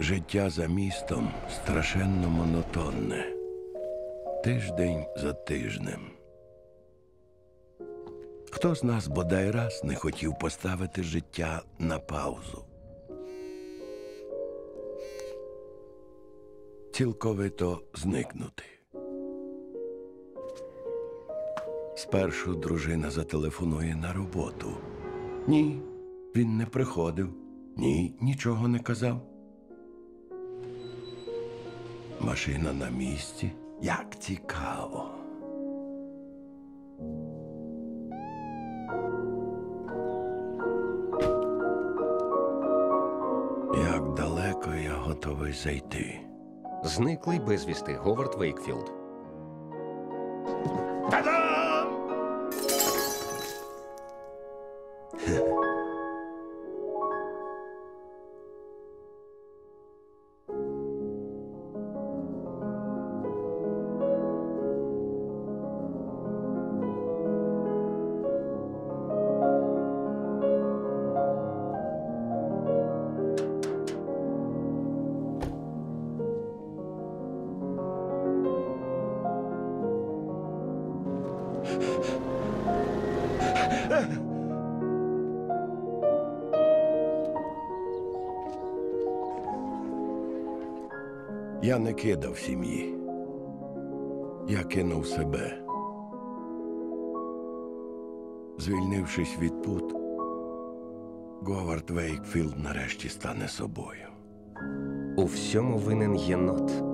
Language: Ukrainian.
Життя за містом страшенно монотонне. Тиждень за тижнем. Хто з нас бодай раз не хотів поставити життя на паузу? Цілковито зникнути. Спершу дружина зателефонує на роботу. Ні, він не приходив. Ні, нічого не казав. Машина на місці. Як цікаво. Як далеко я готовий зайти. Зниклий безвісти Говард Вейкфілд. Та-дам! Я не кидав сім'ї. Я кинув себе. Звільнившись від пут, Говард Вейкфілд нарешті стане собою. У всьому винен єнот.